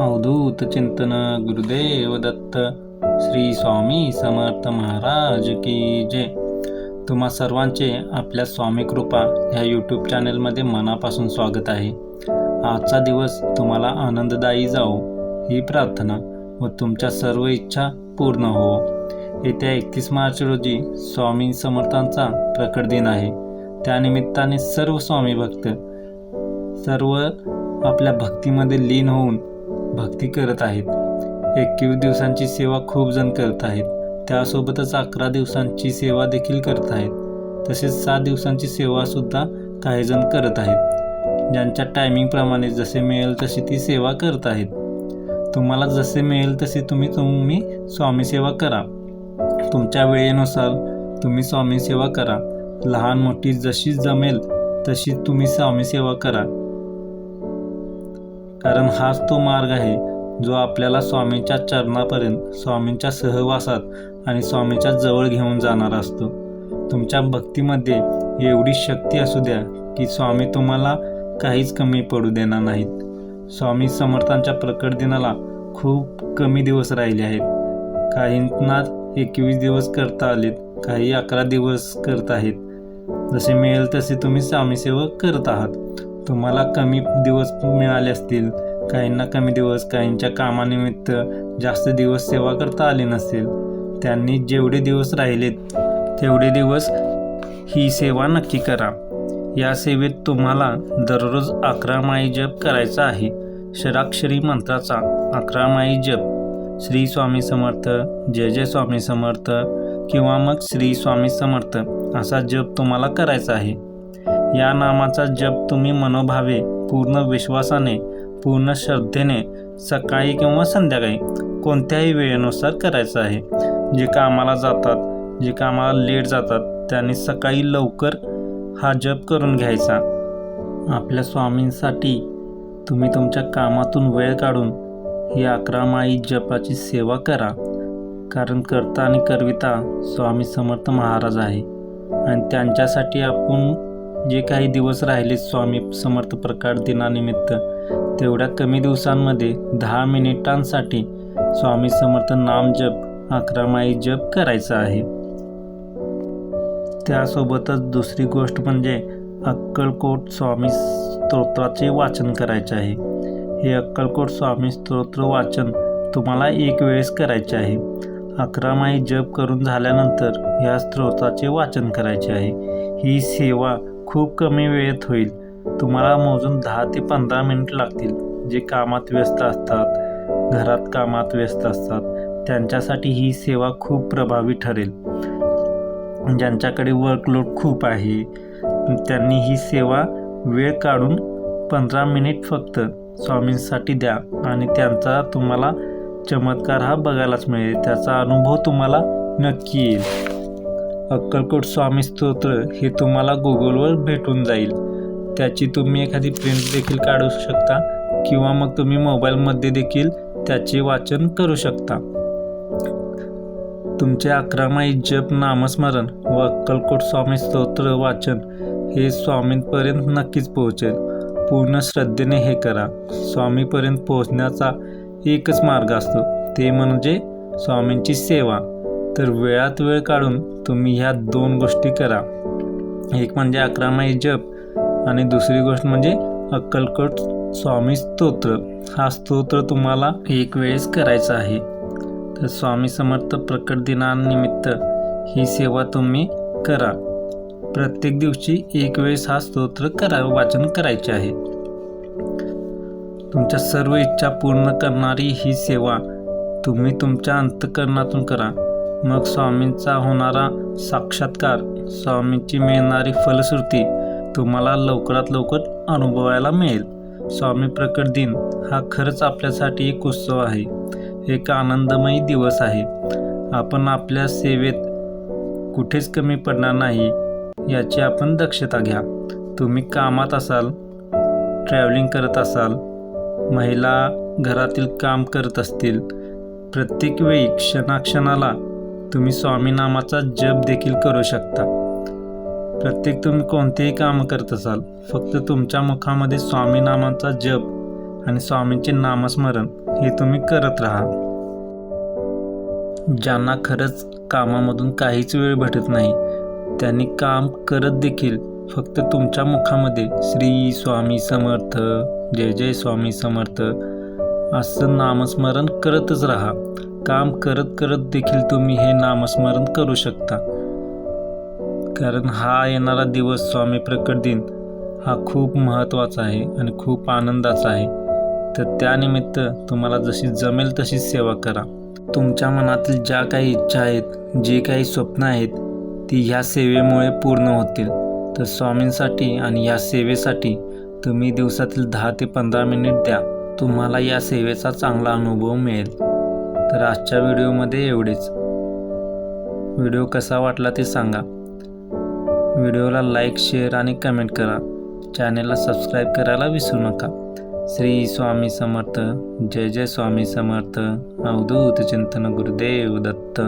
अवधूत चिंतन गुरुदेव दत्त श्री स्वामी समर्थ महाराज की जय तुम्हा सर्वांचे आपल्या स्वामी कृपा ह्या यूट्यूब चॅनलमध्ये मनापासून स्वागत आहे. आजचा दिवस तुम्हाला आनंददायी जाओ ही प्रार्थना व तुमच्या सर्व इच्छा पूर्ण हो. येत्या एकतीस मार्च रोजी स्वामी समर्थांचा प्रकट दिन आहे. त्यानिमित्ताने सर्व स्वामी भक्त सर्व आपल्या भक्तीमध्ये लीन होऊन भक्ती करत आहेत. एकवीस दिवसांची सेवा खूप जण करत आहेत. त्यासोबतच अकरा दिवसांची सेवा देखील करत आहेत. तसेच सात दिवसांची सेवासुद्धा काही जण करत आहेत. ज्यांच्या टायमिंगप्रमाणे जसे मिळेल तशी ती सेवा करत आहेत. तुम्हाला जसे मिळेल तसे तुम्ही तुम्ही स्वामी सेवा करा. तुमच्या वेळेनुसार तुम्ही स्वामी सेवा करा. लहान मोठी जशी जमेल तशी तुम्ही स्वामी सेवा करा. कारण हाच तो मार्ग आहे जो आपल्याला स्वामींच्या चरणापर्यंत स्वामींच्या सहवासात आणि स्वामीच्या जवळ घेऊन जाणारा असतो. तुमच्या भक्तीमध्ये एवढी शक्ती असू द्या की स्वामी तुम्हाला काहीच कमी पडू देणार नाहीत. स्वामी समर्थांच्या प्रकट दिनाला खूप कमी दिवस राहिले आहेत. काहींना एकवीस दिवस करता आलेत काही अकरा दिवस करत आहेत. जसे मिळेल तसे तुम्ही स्वामीसेवक करत आहात. तुम्हाला कमी दिवस मिळाले असतील काहींना कमी दिवस काहींच्या कामानिमित्त जास्त दिवस सेवा करता आली नसेल. त्यांनी जेवढे दिवस राहिलेत तेवढे दिवस ही सेवा नक्की करा. या सेवेत तुम्हाला दररोज अकरा माई जप करायचा आहे. षडाक्षरी मंत्राचा अकरा माई जप. श्री स्वामी समर्थ जय जय स्वामी समर्थ किंवा मग श्री स्वामी समर्थ असा जप तुम्हाला करायचा आहे. या नामाचा जप तुम्ही मनोभावे पूर्ण विश्वासाने पूर्ण श्रद्धेने सकाळी किंवा संध्याकाळी कोणत्याही वेळेनुसार करायचं आहे. जे कामाला जातात जे कामाला लेट जातात त्यांनी सकाळी लवकर हा जप करून घ्यायचा. आपल्या स्वामींसाठी तुम्ही तुमच्या कामातून वेळ काढून ही अकरा माई जपाची सेवा करा. कारण करता आणि करविता स्वामी समर्थ महाराज आहे. आणि त्यांच्यासाठी आपण जे काही दिवस राहिले स्वामी समर्थ प्रकार दिनानिमित्त तेवढ्या कमी दिवसांमध्ये दहा मिनिटांसाठी स्वामी समर्थ नाम जप अकरा जप करायचा आहे. त्यासोबतच दुसरी गोष्ट म्हणजे अक्कलकोट स्वामी स्तोत्राचे वाचन करायचे आहे. हे अक्कलकोट स्वामी स्तोत्र वाचन तुम्हाला एक वेळेस करायचे आहे. अकरा जप करून झाल्यानंतर या स्तोत्राचे वाचन करायचे आहे. ही सेवा खूप कमी वेळेत होईल. तुम्हाला मोजून दहा ते पंधरा मिनिट लागतील. जे कामात व्यस्त असतात घरात कामात व्यस्त असतात त्यांच्यासाठी ही सेवा खूप प्रभावी ठरेल. ज्यांच्याकडे वर्कलोड खूप आहे त्यांनी ही सेवा वेळ काढून पंधरा मिनिट फक्त स्वामींसाठी द्या आणि त्यांचा तुम्हाला चमत्कार हा बघायलाच मिळेल. त्याचा अनुभव तुम्हाला नक्की येईल. अक्कलकोट स्वामी स्तोत्र हे तुम्हाला गुगलवर भेटून जाईल. त्याची तुम्ही एखादी प्रिंट देखील काढू शकता किंवा मग तुम्ही मोबाईलमध्ये देखील त्याचे वाचन करू शकता. तुमचे अकरामाई जप नामस्मरण व अक्कलकोट स्वामी स्तोत्र वाचन हे स्वामींपर्यंत नक्कीच पोहोचेल. पूर्ण श्रद्धेने हे करा. स्वामीपर्यंत पोहोचण्याचा एकच मार्ग असतो. ते म्हणजे स्वामींची सेवा. तर वेळात वेळ काढून तुम्ही ह्या दोन गोष्टी करा. एक म्हणजे अकरामाई जप आणि दुसरी गोष्ट म्हणजे अक्कलकोट स्वामी स्तोत्र. हा स्तोत्र तुम्हाला एक वेळेस करायचा आहे. तर स्वामी समर्थ प्रकट दिनानिमित्त ही सेवा तुम्ही करा. प्रत्येक दिवशी एक वेळेस हा स्तोत्र करा वाचन करायचे आहे. तुमच्या सर्व इच्छा पूर्ण करणारी ही सेवा तुम्ही तुमच्या अंतकरणातून करा. मग स्वामींचा होणारा साक्षात्कार स्वामींची मिळणारी फलश्रुती तुम्हाला लवकरात लवकर अनुभवायला मिळेल. स्वामी प्रकट दिन हा खरंच आपल्यासाठी एक उत्सव आहे. एक आनंदमयी दिवस आहे. आपण आपल्या सेवेत कुठेच कमी पडणार नाही याची आपण दक्षता घ्या. तुम्ही कामात असाल ट्रॅव्हलिंग करत असाल महिला घरातील काम करत असतील प्रत्येक वेळी क्षणाक्षणाला तुम्ही स्वामीनामाचा जप देखील करू शकता. प्रत्येक तुम्ही कोणतेही काम करत असाल फक्त तुमच्या मुखामध्ये स्वामीनामाचा जप आणि स्वामींचे नामस्मरण हे तुम्ही करत राहा. ज्यांना खरंच कामामधून काहीच वेळ भेटत नाही त्यांनी काम करत देखील फक्त तुमच्या मुखामध्ये श्री स्वामी समर्थ जय जय स्वामी समर्थ असं नामस्मरण करतच राहा. काम करत करत देखील तुम्ही हे नामस्मरण करू शकता. कारण हा येणारा दिवस स्वामी प्रकट दिन हा खूप महत्त्वाचा आहे आणि खूप आनंदाचा आहे. तर त्यानिमित्त तुम्हाला जशी जमेल तशी सेवा करा. तुमच्या मनातील ज्या काही इच्छा आहेत जे काही स्वप्न आहेत ती ह्या सेवेमुळे पूर्ण होतील. तर स्वामींसाठी आणि या सेवेसाठी तुम्ही दिवसातील दहा ते पंधरा मिनिट द्या. तुम्हाला या सेवेचा चांगला अनुभव मिळेल. तर आजच्या व्हिडिओमध्ये एवढेच. व्हिडिओ कसा वाटला ते सांगा. व्हिडिओला लाईक शेअर आणि कमेंट करा. चॅनेलला सबस्क्राईब करायला विसरू नका. श्री स्वामी समर्थ. जय जय स्वामी समर्थ. अवधूत चिंतन गुरुदेव दत्त.